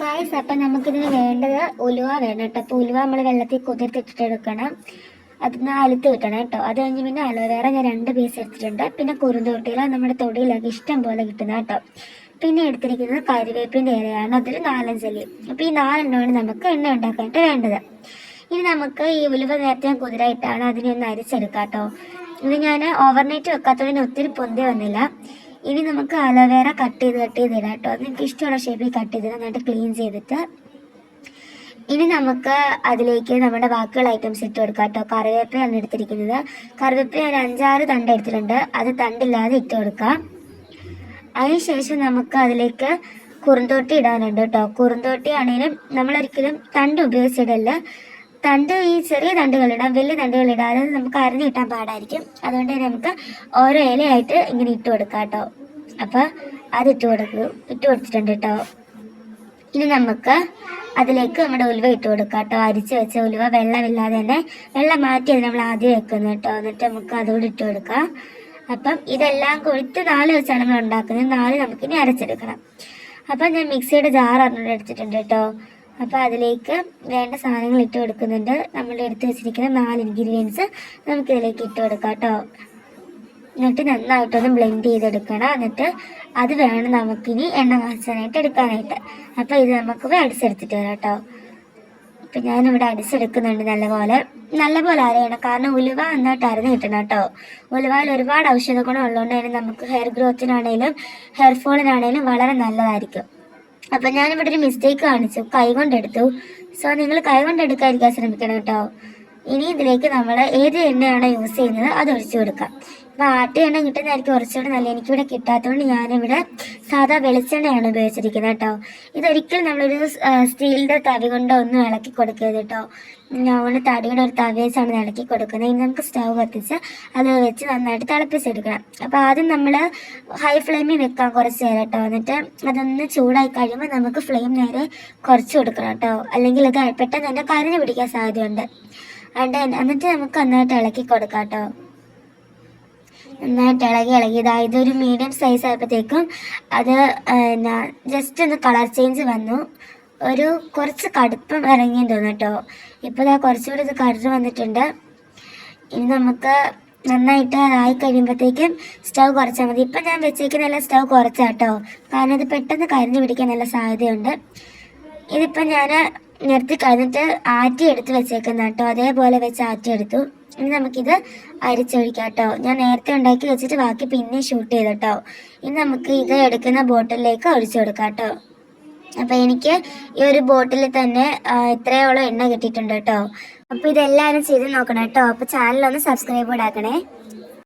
Guys അപ്പം നമുക്കിതിന് വേണ്ടത് ഉലുവ വേണം കേട്ടോ. അപ്പോൾ ഉലുവ നമ്മൾ വെള്ളത്തിൽ കുതിർത്തിട്ടിട്ട് എടുക്കണം അതിന് അലുത്ത് വെക്കണം കേട്ടോ. അത് കഴിഞ്ഞ് പിന്നെ അലോവേറ ഞാൻ രണ്ട് പീസ് എടുത്തിട്ടുണ്ട്. പിന്നെ കുറുന്തോട്ടിയിൽ നമ്മുടെ തൊടിയിലൊക്കെ ഇഷ്ടം പോലെ കിട്ടുന്ന കേട്ടോ. പിന്നെ എടുത്തിരിക്കുന്നത് കരുവേപ്പിന്റെ ഇലയാണ്. അതൊരു നാലഞ്ചല്ലി അപ്പോൾ ഈ നാലെണ്ണമാണ് നമുക്ക് എണ്ണ ഉണ്ടാക്കാനായിട്ട് വേണ്ടത്. ഇനി നമുക്ക് ഈ ഉലുവ നേരത്തെ ഞാൻ കുതിരായിട്ടാണ് അതിനെ ഒന്ന് അരിച്ചെടുക്കാം കേട്ടോ. ഇത് ഞാൻ ഓവർനൈറ്റ് വെക്കാത്തതിന് ഒത്തിരി പൊന്തി വന്നില്ല. ഇനി നമുക്ക് അലോവേറ കട്ട് ചെയ്ത് കട്ട് ചെയ്ത് ഇടാം കേട്ടോ. നിങ്ങൾക്ക് ഇഷ്ടമുള്ള ഷേപ്പിൽ കട്ട് ചെയ്ത് നന്നായിട്ട് ക്ലീൻ ചെയ്തിട്ട്. ഇനി നമുക്ക് അതിലേക്ക് നമ്മുടെ ബാക്കിയുള്ള ഐറ്റംസ് ഇട്ട് കൊടുക്കാം കേട്ടോ. കറിവേപ്പിലാണ് എടുത്തിരിക്കുന്നത്. കറിവേപ്പില ഒരു അഞ്ചാറ് തണ്ട് എടുത്തിട്ടുണ്ട്. അത് തണ്ടില്ലാതെ ഇട്ട് കൊടുക്കാം. അതിനുശേഷം നമുക്ക് അതിലേക്ക് കുറുന്തോട്ടി ഇടാനുണ്ട് കേട്ടോ. കുറുന്തോട്ടി ആണെങ്കിലും നമ്മളൊരിക്കലും തണ്ട് ഉപയോഗിച്ചിടല്ല തണ്ട് ഈ ചെറിയ തണ്ടുകൾ ഇടാം വലിയ തണ്ടുകൾ ഇടാതെ നമുക്ക് അരഞ്ഞു കിട്ടാൻ പാടായിരിക്കും. അതുകൊണ്ട് തന്നെ നമുക്ക് ഓരോ ഇലയായിട്ട് ഇങ്ങനെ ഇട്ട് കൊടുക്കാം കേട്ടോ. അപ്പോൾ അത് ഇട്ട് കൊടുക്കും. ഇട്ട് കൊടുത്തിട്ടുണ്ട് കേട്ടോ. ഇനി നമുക്ക് അതിലേക്ക് നമ്മുടെ ഉലുവ ഇട്ട് കൊടുക്കാം കേട്ടോ. അരിച്ച് വെച്ച ഉലുവ വെള്ളമില്ലാതെ തന്നെ വെള്ളം മാറ്റി അത് നമ്മൾ ആദ്യം വെക്കുന്നത് കേട്ടോ. എന്നിട്ട് നമുക്ക് അതുകൂടി ഇട്ട് കൊടുക്കാം. അപ്പം ഇതെല്ലാം കൊടുത്ത് നാല് വെച്ചാണ് നമ്മൾ ഉണ്ടാക്കുന്നത്. നാല് നമുക്കിനി അരച്ചെടുക്കണം. അപ്പം ഞാൻ മിക്സിയുടെ ജാർ അറിഞ്ഞിട്ട് എടുത്തിട്ടുണ്ട് കേട്ടോ. അപ്പോൾ അതിലേക്ക് വേണ്ട സാധനങ്ങൾ ഇട്ട് കൊടുക്കുന്നുണ്ട്. നമ്മൾ എടുത്ത് വെച്ചിരിക്കുന്ന നാല് ഇൻഗ്രീഡിയൻസ് നമുക്കിതിലേക്ക് ഇട്ട് കൊടുക്കാം കേട്ടോ. എന്നിട്ട് നന്നായിട്ടൊന്ന് ബ്ലെൻഡ് ചെയ്തെടുക്കണം. എന്നിട്ട് അത് വേണം നമുക്കിനി എണ്ണ കാച്ചാനായിട്ട് എടുക്കാനായിട്ട്. അപ്പോൾ ഇത് നമുക്ക് അടിച്ചെടുത്തിട്ട് വരാം കേട്ടോ. അപ്പം ഞാനിവിടെ അടിച്ചെടുക്കുന്നുണ്ട് നല്ലപോലെ. നല്ലപോലെ അരയണം കാരണം ഉലുവ നന്നായിട്ട് അരഞ്ഞ് കിട്ടണം കേട്ടോ. ഉലുവയിൽ ഒരുപാട് ഔഷധ ഗുണം ഉള്ളതുകൊണ്ട് തന്നെ നമുക്ക് ഹെയർ ഗ്രോത്തിനാണേലും ഹെയർ ഫോളിനാണേലും വളരെ നല്ലതായിരിക്കും. അപ്പം ഇവിടെ ഒരു മിസ്റ്റേക്ക് കാണിച്ചു. കൈ കൊണ്ടെടുത്തു. സോ നിങ്ങൾ കൈ കൊണ്ടെടുക്കാതിരിക്കാൻ ശ്രമിക്കണം കേട്ടോ. ഇനി ഇതിലേക്ക് നമ്മൾ ഏത് എണ്ണയാണോ യൂസ് ചെയ്യുന്നത് അത് ഒഴിച്ചു കൊടുക്കാം. അപ്പോൾ ആട്ടിയെണ്ണ കിട്ടുന്നതായിരിക്കും കുറച്ചുകൂടെ നല്ല എനിക്കിവിടെ കിട്ടാത്തതുകൊണ്ട് ഞാനിവിടെ സാധാ വെളിച്ചെണ്ണയാണ് ഉപയോഗിച്ചിരിക്കുന്നത് കേട്ടോ. ഇതൊരിക്കലും നമ്മളൊരു സ്റ്റീലിന്റെ തവി കൊണ്ടോ ഒന്നും ഇളക്കി കൊടുക്കരുത് കേട്ടോ. ഞാൻ തടിയുടെ ഒരു തവി വെച്ചാണ് ഇളക്കി കൊടുക്കുന്നത്. ഇനി നമുക്ക് സ്റ്റൗ കത്തിച്ച് അത് വെച്ച് നന്നായിട്ട് തിളപ്പിച്ചെടുക്കണം. അപ്പോൾ ആദ്യം നമ്മൾ ഹൈ ഫ്ലെയിമിൽ വെക്കാം കുറച്ച് നേരം കേട്ടോ. എന്നിട്ട് അതൊന്ന് ചൂടായി കഴിയുമ്പോൾ നമുക്ക് ഫ്ലെയിം നേരെ കുറച്ച് കൊടുക്കണം കേട്ടോ. അല്ലെങ്കിൽ അത് പെട്ടെന്ന് തന്നെ കരഞ്ഞു പിടിക്കാൻ സാധ്യതയുണ്ട്. അണ്ട് എന്നിട്ട് നമുക്ക് നന്നായിട്ട് ഇളക്കി കൊടുക്കാം കേട്ടോ. നന്നായിട്ട് ഇളകി ഇളകി. ഇതാ ഇതൊരു മീഡിയം സൈസ് ആയപ്പോഴത്തേക്കും അത് എന്നാ ജസ്റ്റ് ഒന്ന് കളർ ചേഞ്ച് വന്നു. ഒരു കുറച്ച് കടുപ്പം ഇറങ്ങിയെന്ന് തോന്നുന്നു കേട്ടോ. ഇപ്പോൾ ഇതാ കുറച്ചുകൂടി ഇത് കടുത്ത് വന്നിട്ടുണ്ട്. ഇനി നമുക്ക് നന്നായിട്ട് അതായി കഴിയുമ്പോഴത്തേക്കും സ്റ്റൗ കുറച്ചാൽ മതി. ഇപ്പം ഞാൻ വെച്ചേക്കുന്ന സ്റ്റവ് സ്റ്റൗ കുറച്ചാട്ടോ കാരണം ഇത് പെട്ടെന്ന് കരിഞ്ഞു പിടിക്കാൻ നല്ല സാധ്യതയുണ്ട്. ഇതിപ്പം ഞാൻ നിർത്തി കഴിഞ്ഞിട്ട് ആറ്റി എടുത്ത് വെച്ചേക്കുന്ന കേട്ടോ. അതേപോലെ വെച്ച് ആറ്റി എടുത്തു ഇനി നമുക്കിത് അരിച്ചൊഴിക്കാം കേട്ടോ ഞാൻ നേരത്തെ ഉണ്ടാക്കി വെച്ചിട്ട് ബാക്കി പിന്നെ ഷൂട്ട് ചെയ്തട്ടോ. ഇനി നമുക്ക് ഇത് എടുക്കുന്ന ബോട്ടിലേക്ക് ഒഴിച്ചു കൊടുക്കാം കേട്ടോ അപ്പോൾ എനിക്ക് ഈ ഒരു ബോട്ടിൽ തന്നെ ഇത്രയോളം എണ്ണ കിട്ടിയിട്ടുണ്ട് കേട്ടോ. അപ്പോൾ ഇതെല്ലാവരും ചെയ്ത് നോക്കണം കേട്ടോ. അപ്പോൾ ഒന്ന് സബ്സ്ക്രൈബ് കൂടെ ആക്കണേ